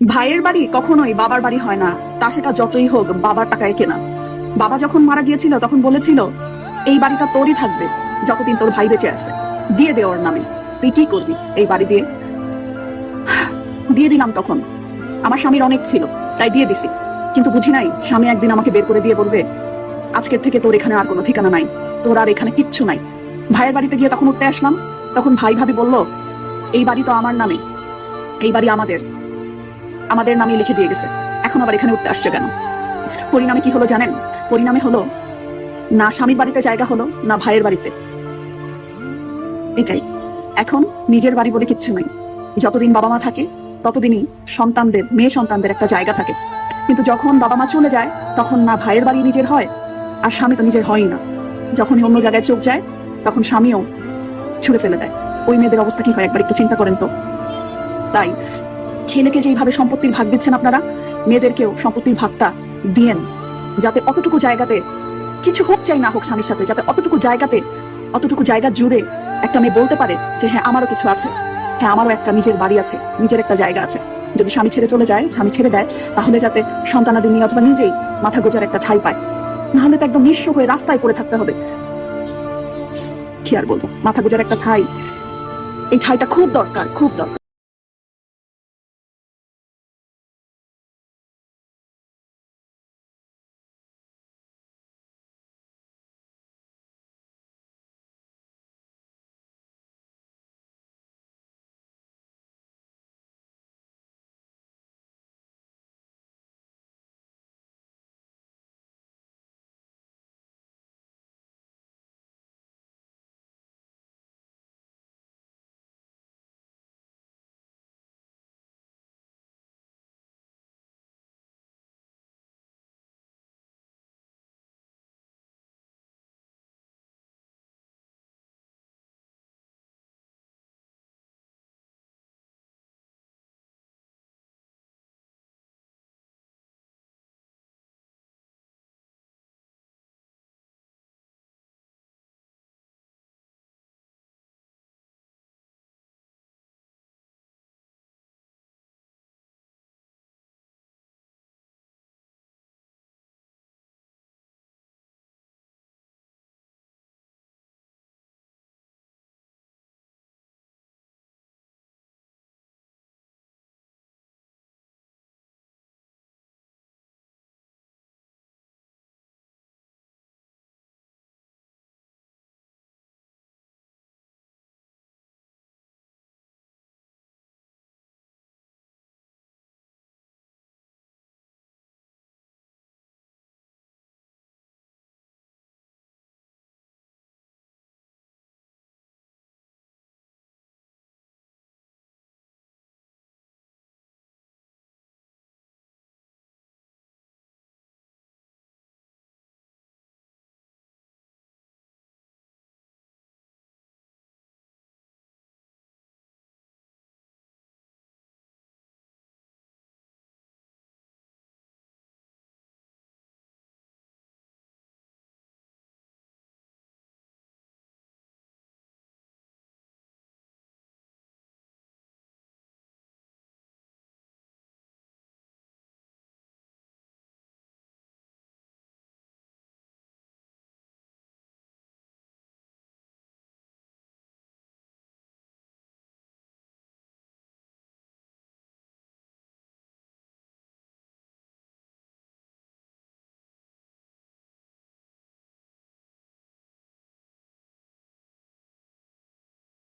ভাইয়ের বাড়ি কখনোই বাবার বাড়ি হয় না। তা সেটা যতই হোক বাবার টাকায় কেনা। বাবা যখন মারা গিয়েছিল, তখন বলেছিল, এই বাড়িটা তোরই থাকবে, যতদিন তোর ভাই বেঁচে আছে। দিয়ে দে ওর নামে। তুই কি করবি এই বাড়ি দিয়ে? দিয়ে দিলাম তখন। আমার স্বামীর অনেক ছিল, তাই দিয়ে দিছি। কিন্তু বুঝি নাই, স্বামী একদিন আমাকে বের করে দিয়ে বলবে, আজকের থেকে তোর এখানে আর কোনো ঠিকানা নাই। তোর আর এখানে কিচ্ছু নাই। ভাইয়ের বাড়িতে গিয়ে তখন উঠতে আসলাম। তখন ভাই ভাবি বলল, এই বাড়ি তো আমার নামে। এই বাড়ি আমাদের। আমাদের নামে লিখে দিয়ে গেছে। এখন আবার এখানে উঠতে আসছে কেন? পরিণামে কি হলো জানেন? পরিণামে হলো, না স্বামীর বাড়িতে জায়গা হলো, না ভাইয়ের বাড়িতে। এটাই। এখন নিজের বাড়ি বলে কিচ্ছু নাই। যতদিন বাবা মা থাকে, ততদিনই সন্তানদের, মেয়ে সন্তানদের একটা জায়গা থাকে। কিন্তু যখন বাবা মা চলে যায়, তখন না ভাইয়ের বাড়ি নিজের হয়, আর স্বামী তো নিজের হয়ই না। যখনই অন্য জায়গায় চোখ যায়, তখন স্বামীও ছুড়ে ফেলে দেয়। ওই মেয়েদের অবস্থা কি হয়? একবার একটু চিন্তা করেন তো। তাই ছেলেকে যেইভাবে সম্পত্তির ভাগ দিচ্ছেন আপনারা, মেয়েদেরকেও সম্পত্তির ভাগটা দিয়েন। যাতে অতটুকু জায়গাতে কিছু হোক চাই না হোক স্বামীর সাথে, যাতে অতটুকু জায়গাতে, অতটুকু জায়গা জুড়ে একটা মেয়ে বলতে পারে যে হ্যাঁ আমারও কিছু আছে। হ্যাঁ আমারও একটা নিজের বাড়ি আছে, নিজের একটা জায়গা আছে। যদি স্বামী ছেড়ে চলে যায়, স্বামী ছেড়ে দেয়, তাহলে যাতে সন্তানাদি নিয়ে অথবা নিজেই মাথা গোজার একটা ঠাই পায়। নাহলে তো একদম নিঃস্ব হয়ে রাস্তায় পড়ে থাকতে হবে। কি আর বলব? মাথা গোজার একটা ঠাই। এই ঠাইটা খুব দরকার খুব দরকার।